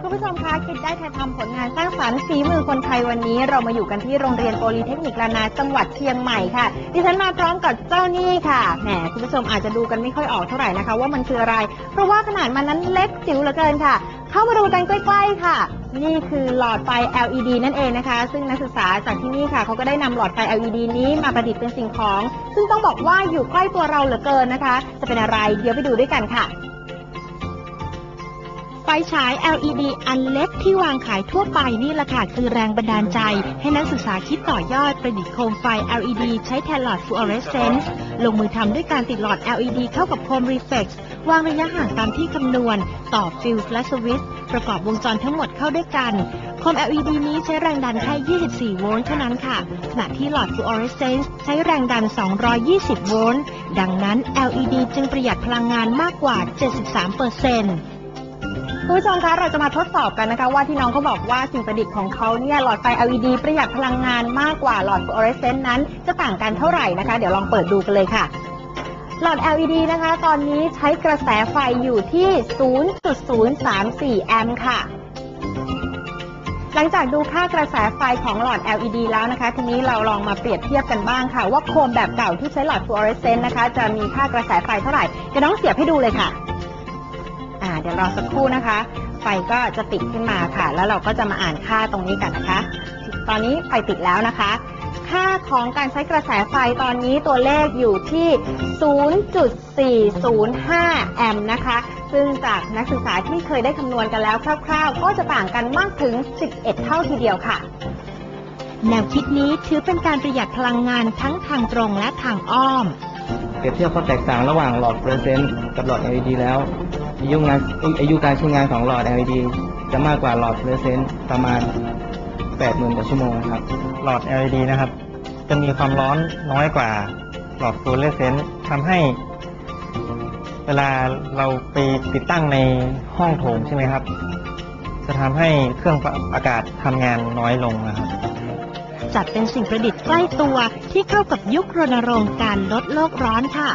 คุณผู้ชมคะคิดได้ถ่ายทำผลงานสร้างสรรค์ฝีมือคนไทยวันนี้ เรามาอยู่กันที่โรงเรียนโปลีเทคนิคลานาจังหวัดเชียงใหม่ค่ะ ดิฉันมาพร้อมกับเจ้านี่ค่ะแหมคุณผู้ชมอาจจะดูกันไม่ค่อยออกเท่าไหร่นะคะ ว่ามันคืออะไร เพราะว่าขนาดมันนั้นเล็กจิ๋วเหลือเกินค่ะ เข้ามาดูกันใกล้ๆค่ะ นี่คือหลอดไฟ LED นั่นเองนะคะ ซึ่งนักศึกษาจากที่นี่ค่ะเขาก็ได้นำหลอดไฟ LED นี้มาประดิษฐ์เป็นสิ่งของ ซึ่งต้องบอกว่าอยู่ใกล้ตัวเราเหลือเกินนะคะ จะเป็นอะไรเดี๋ยวไปดูด้วยกันค่ะ ฉาย LED อันเล็กที่วางขายทั่วไปนี่แหละค่ะคือแรงบันดาลใจ ให้นักศึกษาคิดต่อยอดประดิษฐ์โคมไฟ LED ใช้แทนหลอดฟลูออเรสเซนซ์ลงมือทำด้วยการติดหลอด LED เข้ากับโคมรีเฟกซ์วางระยะห่างตามที่คำนวณ ต่อฟิลส์และสวิตช์ประกอบวงจรทั้งหมดเข้าด้วยกันโคม LED นี้ใช้แรงดันแค่ 24 โวลต์เท่านั้นค่ะ ขณะที่หลอดฟลูออเรสเซนซ์ใช้แรงดัน 220 โวลต์ ดังนั้น LED จึงประหยัดพลังงานมากกว่า 73เปอร์เซ็นต์ คุณผู้ชมคะเราจะมาทดสอบกันนะคะ ว่าที่น้องเขาบอกว่าสิ่งประดิษฐ์ของเขาเนี่ยหลอดไฟ LED ประหยัดพลังงานมากกว่าหลอดฟลูออเรสเซนต์นั้น จะต่างกันเท่าไหร่นะคะ เดี๋ยวลองเปิดดูกันเลยค่ะ หลอด LED นะคะ ตอนนี้ใช้กระแสไฟอยู่ที่ 0.034 แอมป์ค่ะ หลังจากดูค่ากระแสไฟของหลอด LED แล้วนะคะ ทีนี้เราลองมาเปรียบเทียบกันบ้างค่ะ ว่าโคมแบบเก่าที่ใช้หลอดฟลูออเรสเซนต์นะคะ จะมีค่ากระแสไฟเท่าไหร่เดี๋ยวน้องเสียบให้ดูเลยค่ะ เดี๋ยวรอสักครู่นะคะ ไฟก็จะติดขึ้นมาค่ะ แล้วเราก็จะมาอ่านค่าตรงนี้กันนะคะ ตอนนี้ไฟติดแล้วนะคะ ค่าของการใช้กระแสไฟตอนนี้ตัวเลขอยู่ที่ 0.405 แอมป์นะคะ ซึ่งจากนักศึกษาที่เคยได้คำนวณกันแล้วคร่าวๆ ก็จะต่างกันมากถึง 11 เท่าทีเดียวค่ะแนวคิดนี้ถือเป็นการประหยัดพลังงานทั้งทางตรงและทางอ้อม เปรียบเทียบข้อแตกต่างระหว่างหลอดเปอร์เซ็นต์กับหลอด LED แล้ว อายุงานอายุการใช้งานของหลอด LED จะมากกว่าหลอดเปอร์เซ็นต์ประมาณ 80,000 กว่าชั่วโมงครับ หลอด LED นะครับ จะมีความร้อนน้อยกว่าหลอดฟลูออเรสเซนต์ทำให้เวลาเราไปติดตั้งในห้องโถงใช่ไหมครับ จะทำให้เครื่องปรับอากาศทำงานน้อยลงนะครับ จัดเป็นสิ่งประดิษฐ์ใกล้ตัวที่เข้ากับยุครณรงค์การลดโลกร้อนค่ะ